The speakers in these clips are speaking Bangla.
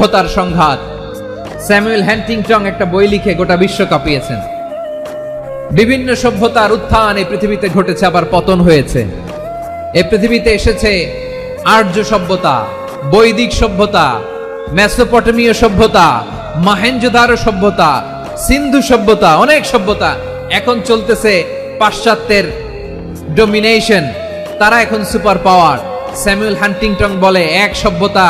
সভ্যতার সংঘাত। স্যামুয়েল হ্যান্টিংটং একটা বই লিখে গোটা বিশ্ব কাঁপিয়েছেন। বিভিন্ন সভ্যতার উত্থান এই পৃথিবীতে ঘটেছে, আবার পতন হয়েছে। এই পৃথিবীতে এসেছে আর্য সভ্যতা, বৈদিক সভ্যতা, মেসোপটেমীয় সভ্যতা, মাহেঞ্জোদারো সভ্যতা, সিন্ধু সভ্যতা, অনেক সভ্যতা এখন চলতেছে পাশ্চাত্যের ডোমিনেশন তারা এখন সুপার পাওয়ার স্যামুয়েল হান্টিংটন বলে, এক সভ্যতা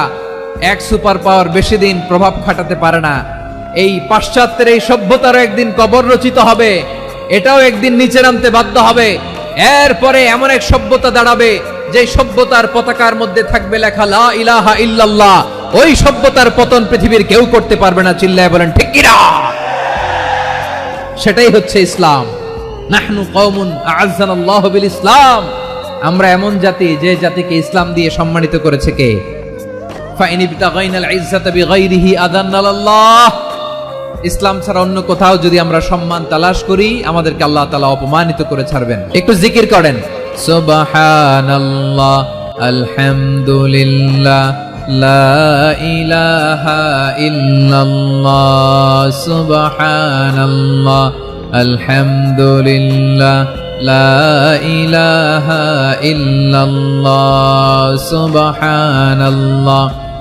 এক সুপার পাওয়ার বেশি দিন প্রভাব খাটাতে পারে না। এই পাশ্চাত্যের এই সভ্যতারও একদিন কবর রচিত হবে। এটাও একদিন নিচে নামতে বাধ্য হবে। এরপরে এমন এক সভ্যতা দাঁড়াবে যে সভ্যতার পতাকার মধ্যে থাকবে লেখা লা ইলাহা ইল্লাল্লাহ। ওই সভ্যতার পতন পৃথিবীর কেউ করতে পারবে না, চিল্লায় বলেন, ঠিক কিনা? সেটাই হচ্ছে ইসলাম। নাহনু কওমুন আ'আজ্জানাল্লাহু বিল ইসলাম। আমরা এমন জাতি, যে জাতিকে ইসলাম দিয়ে সম্মানিত করেছে কে? ইসলাম ছাড়া অন্য কোথাও যদি আমরা সম্মান তালাশ করি, আমাদেরকে আল্লাহ তালা অপমানিত করে ছাড়বেন। একটু জিকির করেন। আলহামদুলিল্লাহ ইলাহা ইলাহা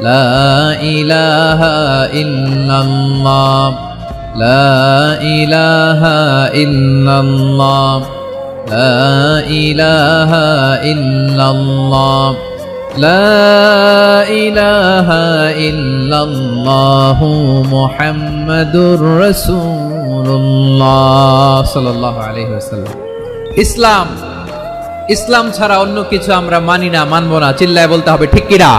لا إله إلا الله لا إله إلا الله لا إله إلا الله لا إله إلا الله محمد رسول الله صلى الله عليه وسلم ইসলাম ইসলাম ছাড়া অন্য কিছু আমরা মানি না মানবো না চিল্লায় বলতে হবে ঠিক কিরা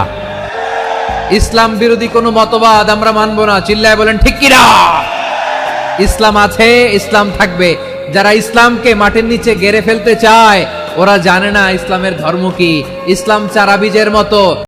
ইসলাম বিরোধী কোনো মতবাদ আমরা মানবো না। চিল্লায় বলেন, ঠিক কিনা? ইসলাম আছে, ইসলাম থাকবে। যারা ইসলামকে মাটির নিচে গেড়ে ফেলতে চায়, ওরা জানে না ইসলামের ধর্ম কি। ইসলাম চারাবিজের মতো।